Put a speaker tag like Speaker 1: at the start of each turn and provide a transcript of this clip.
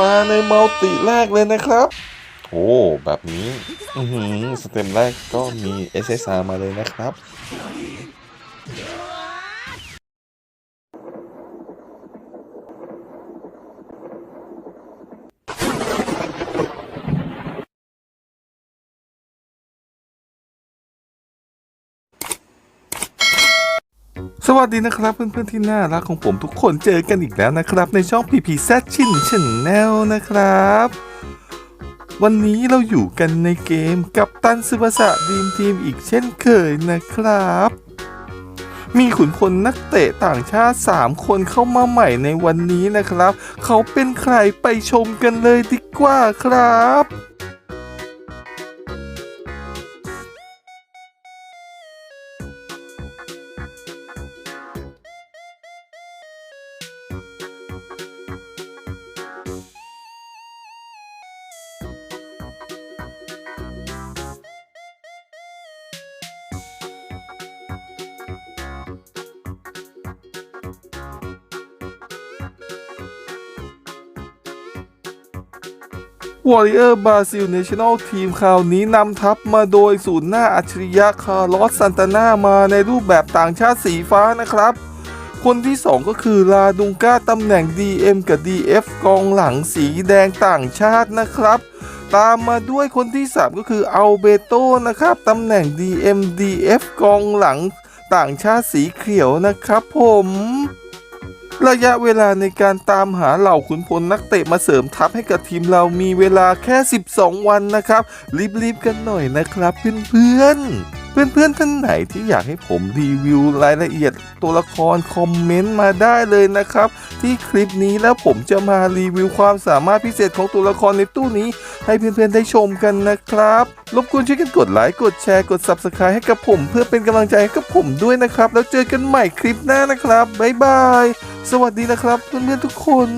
Speaker 1: มาในมัลติแรกเลยนะครับโอ้แบบนี้สเต็มแรกก็มี SSR มาเลยนะครับ สวัสดีนะครับเพื่อนๆที่น่ารักของผมทุกคนเจอกันอีกแล้วนะครับ ในช่อง PP Z ชิน Channel นะครับ วันนี้เราอยู่กันในเกมกับตันซึบาสะดีมทีมอีกเช่นเคยนะครับ มีขุนพลนักเตะต่างชาติ 3 คนเข้ามาใหม่ในวันนี้นะครับ เขาเป็นใครไปชมกันเลยดีกว่าครับ Warrior Brazil National Team คราวนี้นำทัพมาโดยศูนย์หน้าอัจฉริยะคาร์ลอสซันตานามาในรูปแบบต่างชาติสีฟ้านะครับ คนที่ 2 ก็คือลาดุงกาตำแหน่ง DM กับ DF กองหลังสีแดงต่างชาตินะครับ ตามมาด้วยคนที่ 3 ก็คืออัลเบโตนะครับตำแหน่ง DM DF กองหลังต่างชาติสีเขียวนะครับผม ระยะเวลาในการตามหาเหล่าขุนพลนักเตะมาเสริมทัพให้กับทีมเรามีเวลาแค่ 12 วันนะครับ รีบๆกันหน่อยนะครับเพื่อนๆเพื่อนๆท่านไหนที่อยากให้ผมรีวิวรายละเอียดตัวละครคอมเมนต์มาได้เลยนะครับ ที่คลิปนี้แล้วผมจะมารีวิวความสามารถพิเศษของตัวละครในตู้นี้ ให้เพื่อนๆได้ชมกันนะครับรบกวนช่วยกันกดไลค์กดแชร์กด Subscribe ให้กับผม เพื่อเป็นกำลังใจให้กับผมด้วยนะครับ แล้วเจอกันใหม่คลิปหน้านะครับบ๊ายบาย สวัสดีนะครับเพื่อนๆทุกคน